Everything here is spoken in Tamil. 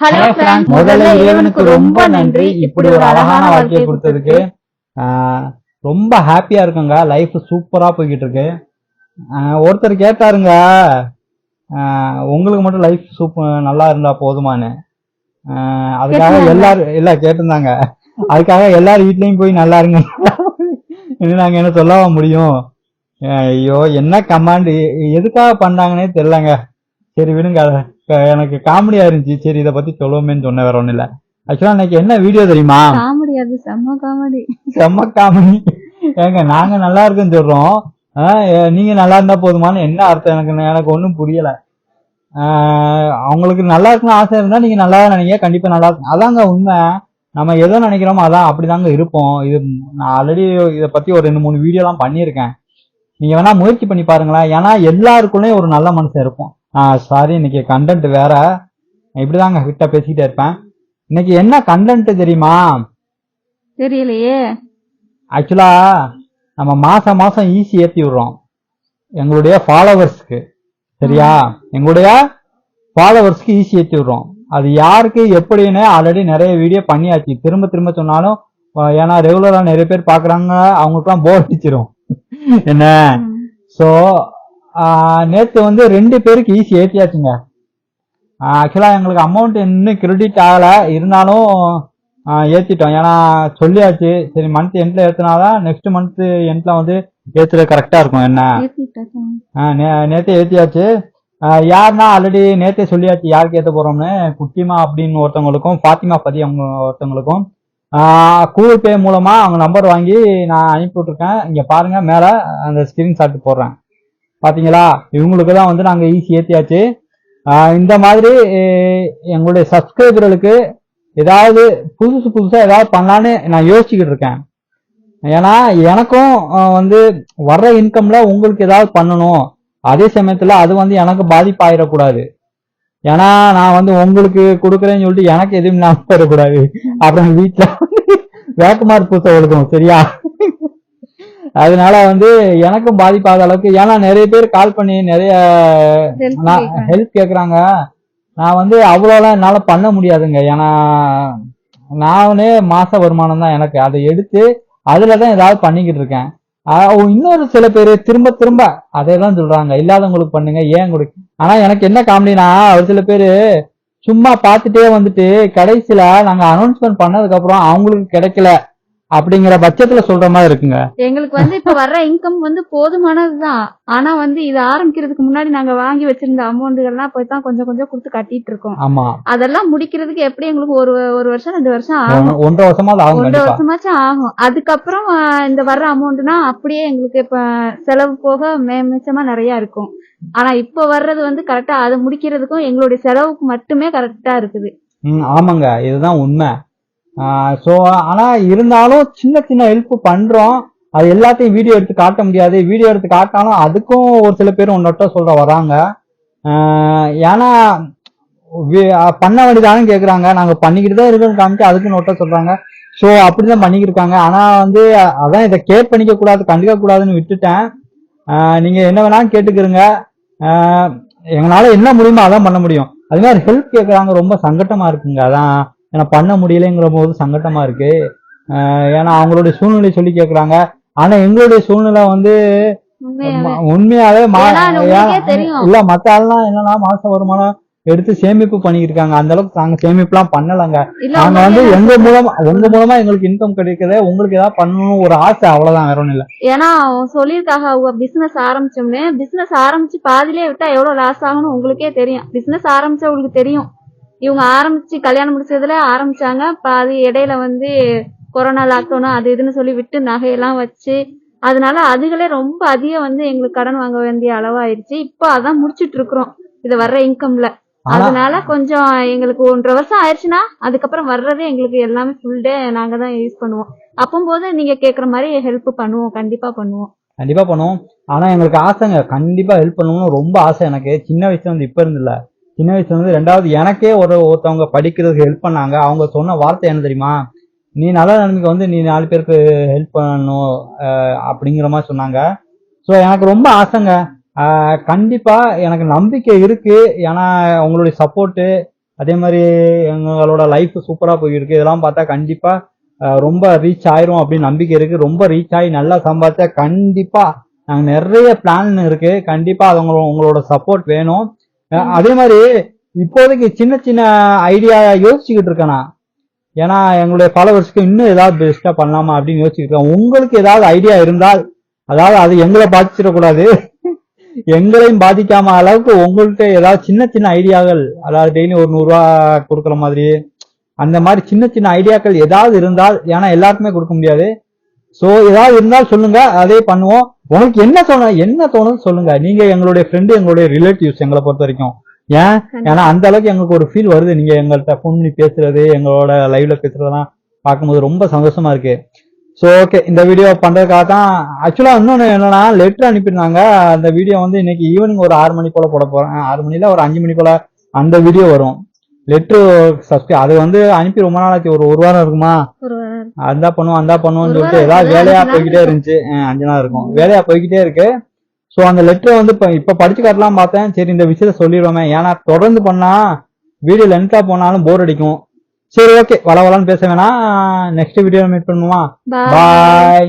ஹலோ ஃப்ரெண்ட்ஸ் முதல்ல இறைவனுக்கு ரொம்ப நன்றி. இப்படி ஒரு அழகான வாழ்க்கையை கொடுத்ததுக்கு ரொம்ப ஹாப்பியா இருக்குங்க. லைஃப் சூப்பரா போய்கிட்டு இருக்கு. ஒருத்தர் கேட்டாருங்க உங்களுக்கு மட்டும் லைஃப் சூப்பர் நல்லா இருந்தா போதுமான்னு. ஆஹ் அதுக்காக. எல்லாரும் இல்ல கேட்டிருந்தாங்க. அதுக்காக எல்லார் வீட்லயும் போய் நல்லா இருங்க. நாங்க என்ன சொல்லவா முடியும்? ஐயோ என்ன கமாண்ட் எதுக்காக பண்ணாங்கன்னே தெரியலங்க. சரி விடுங்க எனக்கு காமெடியா இருந்துச்சு. சரி இதை பத்தி சொல்லுவோமேன்னு சொன்ன வேற ஒண்ணும் இல்ல. ஆக்சுவலா இன்னைக்கு என்ன வீடியோ தெரியுமா? காமெடி அது செம்ம காமெடி. செம்ம காமெடி. ஏங்க நாங்க நல்லா இருக்குன்னு சொல்றோம். நீங்க நல்லா இருந்தா போதுமான்னு என்ன அர்த்தம்? எனக்கு எனக்கு ஒன்றும் புரியல. அவங்களுக்கு நல்லா இருக்கணும்னு ஆசை இருந்தா நீங்க நல்லா நினைங்க கண்டிப்பா நல்லா இருக்கும். அதாங்க உண்மை. நம்ம எதை நினைக்கிறோமோ அதான் அப்படிதாங்க இருப்போம். இது நான் ஆல்ரெடி இதை பத்தி ஒரு ரெண்டு மூணு வீடியோலாம் பண்ணியிருக்கேன். நீங்க வேணா முயற்சி பண்ணி பாருங்களேன். ஏன்னா எல்லாருக்குள்ளேயும் ஒரு நல்ல மனுஷன் இருக்கும். சாரி இன்னைக்கு கண்டென்ட் வேற. இப்படிதாங்க கிட்ட பேசிக்கிட்டே இருப்பேன். இன்னைக்கு என்ன கண்டென்ட் தெரியுமா? தெரியலையே. ஆக்சுவலா நம்ம மாசம் மாசம் ஈஸி ஏத்தி விடுறோம். எங்களுடைய ஃபாலோவர்ஸ்க்கு சரியா? எங்களுடைய ஃபாலோவர்ஸ்க்கு ஈஸி ஏத்தி விடுறோம். அது யாருக்கு எப்படின்னு ஆல்ரெடி நிறைய வீடியோ பண்ணியாச்சு. திரும்ப திரும்ப சொன்னாலும் ஏன்னா ரெகுலரா நிறைய பேர் பாக்குறாங்க அவங்களுக்குலாம் போர் அடிச்சிரும். என்ன? ம். நேத்து வந்து ரெண்டு பேருக்கு ஈஸி ஏத்தியாச்சுங்க. ஆக்சுவலா எங்களுக்கு அமௌண்ட் இன்னும் கிரெடிட் ஆகல. இருந்தாலும் ஆஹ் ஏத்திட்டோம். ஏன்னா சொல்லியாச்சு. சரி மந்த் எண்ட்ல ஏத்துனாதான் நெக்ஸ்ட் மந்த் எண்ட்ல வந்து ஏத்துறது கரெக்டா இருக்கும். என்ன? ஏத்திட்டாச்சா? ஆஹ் நே- நேத்தே ஏத்தியாச்சு. ஆஹ் யாருன்னா ஆல்ரெடி நேத்தே சொல்லியாச்சு யாருக்கு ஏத்த போறோம்னு? குட்டிமா அப்படின்னு ஒருத்தவங்களுக்கும் ஃபாத்திமா பதி அவங்க ஒருத்தவங்களுக்கும். கூகுள் பே மூலமா அவங்க நம்பர் வாங்கி நான் அனுப்பி விட்டுருக்கேன் இங்க பாருங்க மேல அந்த ஸ்கிரீன்ஷாட் போடுறேன். பார்த்தீங்களா இவங்களுக்கு தான் வந்து நாங்கள் ஈஸி ஏற்றியாச்சு இந்த மாதிரி எங்களுடைய சப்ஸ்கிரைபர்களுக்கு ஏதாவது புதுசு புதுசாக ஏதாவது பண்ணலான்னு நான் யோசிச்சுக்கிட்டு இருக்கேன். ஏன்னா எனக்கும் வந்து வர்ற இன்கம்ல உங்களுக்கு ஏதாவது பண்ணணும். அதே சமயத்தில் அது வந்து எனக்கு பாதிப்பாயிடக்கூடாது. ஏன்னா நான் வந்து உங்களுக்கு கொடுக்குறேன்னு சொல்லிட்டு எனக்கு எதுவும் நான் தரக்கூடாது அப்புறம் வீட்டில் வேக்குமார் பூசை எழுதும் சரியா? அதனால வந்து எனக்கும் பாதிப்பாத அளவுக்கு ஏன்னா நிறைய பேர் கால் பண்ணி நிறைய. ஹெல்ப் கேக்குறாங்க. நான் வந்து அவ்வளோலாம் என்னால பண்ண முடியாதுங்க. ஏன்னா நானே மாச வருமானம் தான் எனக்கு. அதை எடுத்து அதுல தான் ஏதாவது பண்ணிக்கிட்டு இருக்கேன். இன்னொரு சில பேர் திரும்ப திரும்ப அதே தான் சொல்றாங்க. இல்லாதவங்களுக்கு பண்ணுங்க ஏன் கொடுக்க ஆனா எனக்கு என்ன காமெடினா ஒரு சில பேரு சும்மா பார்த்துட்டே வந்துட்டு கடைசியில நாங்க அனௌன்ஸ்மெண்ட் பண்ணதுக்கு அப்புறம் அவங்களுக்கு கிடைக்கல. அப்படிங்கிற பட்சத்துல சொல்ற மாதிரி இருக்குங்க. எங்களுக்கு வந்து இப்ப வர்ற இன்கம் வந்து போதுமானதுதான். ஆனா வந்து இது ஆரம்பிக்கிறதுக்கு முன்னாடி நாங்க வாங்கி வச்சிருந்த அமௌண்ட்டுகள்லாம் போய் தான் கொஞ்சம் கொஞ்சம் கொடுத்து கட்டிட்டு இருக்கோம். ஆமா. அதெல்லாம் முடிக்கிறதுக்கு எப்படி எங்களுக்கு ஒரு ஒரு வருஷம் ரெண்டு வருஷம் ஆகும்? ஒன்- ஒன்றரை வருஷமா ஆகும் ஒன்றரை வருஷமாச்சும் ஆகும். அதுக்கப்புறம் இந்த வர்ற அமௌண்ட்னா அப்படியே எங்களுக்கு இப்ப செலவு போக மிச்சமா நிறைய இருக்கும். ஆனா இப்ப வர்றது வந்து கரெக்டா அதை முடிக்கிறதுக்கும் எங்களுடைய செலவுக்கு மட்டுமே கரெக்டா இருக்குது. ஆமாங்க. இதுதான் உண்மை. ஸோ ஆனால் இருந்தாலும் சின்ன சின்ன ஹெல்ப் பண்ணுறோம் அது எல்லாத்தையும் வீடியோ எடுத்து காட்ட முடியாது. வீடியோ எடுத்து காட்டாலும் அதுக்கும் ஒரு சில பேர் ஒன்னொட்ட சொல்கிற வராங்க. ஏன்னா பண்ண வேண்டியதானு கேட்குறாங்க நாங்கள் பண்ணிக்கிட்டு தான் இருக்கோம் காமிச்சு அதுக்கு நொட்ட சொல்கிறாங்க ஸோ அப்படிதான் தான் பண்ணிக்கிருக்காங்க ஆனால் வந்து அதான் இதை கேர் பண்ணிக்க கூடாது கண்டுக்க கூடாதுன்னு விட்டுட்டேன். நீங்கள் என்ன வேணாலும் கேட்டுக்கிறங்க. எங்களால் என்ன முடியுமோ அதான் பண்ண முடியும். அது மாதிரி ஹெல்ப் கேட்குறாங்க ரொம்ப சங்கட்டமாக இருக்குங்க. அதான் ஏன்னா பண்ண முடியலைங்கிற போது சங்கட்டமா இருக்கு. ஆஹ் ஏன்னா அவங்களுடைய சூழ்நிலை சொல்லி கேட்குறாங்க ஆனா எங்களுடைய சூழ்நிலை வந்து உண்மையாவே. உங்களுக்கே. இல்ல மத்த ஆள்லாம் என்னன்னா மாச வருமானம் எடுத்து சேமிப்பு பண்ணிக்கிட்டு இருக்காங்க அந்த அளவுக்கு நாங்க சேமிப்புலாம் பண்ணலங்க. இல்ல நாங்க வந்து எங்க மூலமா உங்க மூலமா எங்களுக்கு இன்கம் கிடைக்குது உங்களுக்கு ஏதாவது பண்ணணும் ஒரு ஆசை அவ்வளவுதான் வேற ஒண்ணும் இல்ல. ஏன்னா சொல்லியிருக்காங்க அவங்க பிசினஸ் ஆரம்பிச்சோம்னு. பிசினஸ் ஆரம்பிச்சு பாதியிலே விட்டா எவ்வளவு லாஸ் ஆகும்னு உங்களுக்கே தெரியும். பிசினஸ் ஆரம்பிச்சவங்களுக்கு தெரியும். இவங்க ஆரம்பிச்சு கல்யாணம் முடிச்சதுல ஆரம்பிச்சாங்க. பாதி இடையில வந்து கொரோனா லாக்டவுன் அது இதுன்னு சொல்லி விட்டு நகையெல்லாம் வச்சு அதனால அதுகளே ரொம்ப அதிகம் வந்து எங்களுக்கு கடன் வாங்க வேண்டிய அளவாயிருச்சு. இப்போ அதான் முடிச்சிட்டு இருக்கிறோம் இது வர்ற இன்கம்ல அதனால கொஞ்சம் எங்களுக்கு ஒன்றரை வருஷம் ஆயிடுச்சுன்னா அதுக்கப்புறம் வர்றதே எங்களுக்கு எல்லாமே ஃபுல் டே நாங்க தான் யூஸ் பண்ணுவோம். அப்போது நீங்க கேக்குற மாதிரி ஹெல்ப் பண்ணுவோம். கண்டிப்பா பண்ணுவோம். கண்டிப்பா பண்ணுவோம். ஆனா எங்களுக்கு ஆசைங்க. கண்டிப்பா ஹெல்ப் பண்ணணும்னு ரொம்ப ஆசை எனக்கு. சின்ன வயசுல வந்து இப்ப இருந்து இல்ல சின்ன வயசுல இருந்து ரெண்டாவது எனக்கே ஒரு ஒருத்தவங்க படிக்கிறதுக்கு ஹெல்ப் பண்ணாங்க. அவங்க சொன்ன வார்த்தை என்ன தெரியுமா? நீ நல்ல நிலைமைக்கு வந்து நீ நாலு பேருக்கு ஹெல்ப் பண்ணணும் அப்படிங்கிற மாதிரி சொன்னாங்க. ஸோ எனக்கு ரொம்ப ஆசைங்க. கண்டிப்பாக எனக்கு நம்பிக்கை இருக்கு. ஏன்னா உங்களுடைய சப்போர்ட்டு அதே மாதிரி எங்களோட லைஃப் சூப்பராக போயிருக்கு. இதெல்லாம் பார்த்தா கண்டிப்பாக ரொம்ப ரீச் ஆயிரும் அப்படின்னு நம்பிக்கை இருக்கு. ரொம்ப ரீச் ஆகி நல்லா சம்பாதிச்சா கண்டிப்பாக நாங்கள் நிறைய பிளான் இருக்கு. கண்டிப்பாக அது உங்களோட உங்களோட சப்போர்ட் வேணும். அதே மாதிரி இப்போதைக்கு சின்ன சின்ன ஐடியா யோசிச்சுக்கிட்டு இருக்கேன் நான். ஏன்னா எங்களுடைய ஃபாலோவர்ஸ்க்கு இன்னும் ஏதாவது பெஸ்டா பண்ணலாமா அப்படின்னு யோசிச்சுருக்கேன் உங்களுக்கு ஏதாவது ஐடியா இருந்தால் அதாவது அது எங்களை பாதிச்சிடக்கூடாது. எங்களையும் பாதிக்காம அளவுக்கு உங்கள்கிட்ட ஏதாவது சின்ன சின்ன ஐடியாக்கள் அதாவது டெய்லி ஒரு நூறுரூவா கொடுக்குற மாதிரி அந்த மாதிரி சின்ன சின்ன ஐடியாக்கள் ஏதாவது இருந்தால் ஏன்னா எல்லாருக்குமே கொடுக்க முடியாது. ஸோ ஏதாவது இருந்தால் சொல்லுங்க அதே பண்ணுவோம். உங்களுக்கு என்ன தோணு என்ன தோணுது சொல்லுங்க. நீங்க எங்களுடைய ஃப்ரெண்டு எங்களுடைய ரிலேட்டிவ்ஸ் எங்களை பொறுத்த வரைக்கும். ஏன்? ஏன்னா அந்த அளவுக்கு எங்களுக்கு ஒரு ஃபீல் வருது. நீங்க எங்கள்கிட்ட ஃபோன் பண்ணி பேசுறது எங்களோட லைவ்ல பேசுறதெல்லாம் பார்க்கும்போது ரொம்ப சந்தோஷமா இருக்கு. ஸோ ஓகே இந்த வீடியோ பண்றதுக்காக தான் ஆக்சுவலா இன்னொன்னு என்னன்னா லெட்டர் அனுப்பியிருந்தாங்க. அந்த வீடியோ வந்து இன்னைக்கு ஈவினிங் ஒரு ஆறு மணி போல போட போறேன். ஆறு மணில ஒரு அஞ்சு மணி போல அந்த வீடியோ வரும். லெட்ரு சப்ஸ்கிரைப் அது வந்து அனுப்பி ரொம்ப நாள் ஆச்சு ஒரு ஒரு வாரம் இருக்குமா? அந்தா பண்ணுவோம் அந்தா பண்ணுவோம்னு சொல்லிட்டு ஏதாவது வேலையா போய்கிட்டே இருந்துச்சு. அஞ்சு நாள் இருக்கும். வேலையா போய்கிட்டே இருக்கு. சோ அந்த லெட்டர் வந்து இப்ப இப்ப படிச்சு காட்டலாம் பார்த்தேன். சரி இந்த விஷயத்த சொல்லிடுவோமே. ஏன்னா தொடர்ந்து பண்ணா வீடியோ லென்த்தா போனாலும் போர் அடிக்கும். சரி ஓகே வள வளன்னு பேச வேணாம். நெக்ஸ்ட் வீடியோ மீட் பண்ணுவோமா? பாய் பாய்